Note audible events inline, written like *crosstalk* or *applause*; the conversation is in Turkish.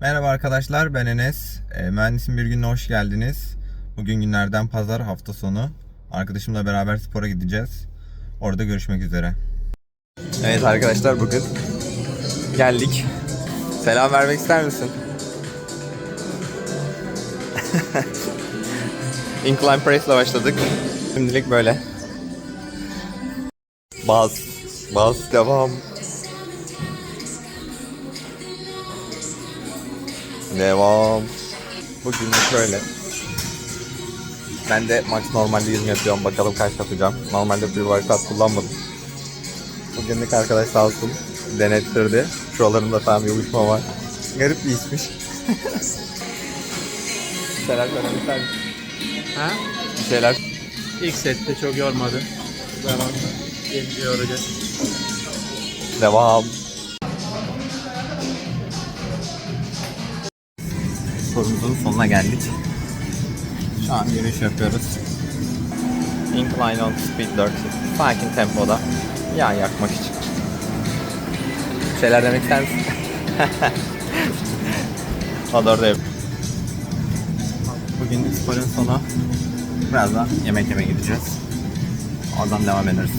Merhaba arkadaşlar ben Enes. E, mühendisin bir gününe hoş geldiniz. Bugün günlerden pazar hafta sonu. Arkadaşımla beraber spora gideceğiz. Orada görüşmek üzere. Evet arkadaşlar bugün geldik. Selam vermek ister misin? *laughs* Incline press ile başladık. Şimdilik böyle. Bas. Bas devam. Devam. Bugün böyle. Ben de max normalde 20 yapıyorum. Bakalım kaç yapacağım. Normalde bir workout kullanmadım. Bugünlük arkadaş sağ olsun denettirdi. Şuralarında tam bir uyuşma var. Garip bir ismiş. bir şeyler söylemek ister misin? Ha? Bir şeyler. İlk sette çok yormadı. Devamlı gelince yoracağız. Devam. Sorumuzun sonuna geldik. Şu an yürüyüş yapıyoruz. Incline on speed 4. Sakin tempoda. Yağ yakmak için. Bir şeyler demek ister misin? *laughs* o da orada yap- Bugün sporun sonu. Birazdan yemek yemeye gideceğiz. Oradan devam ederiz.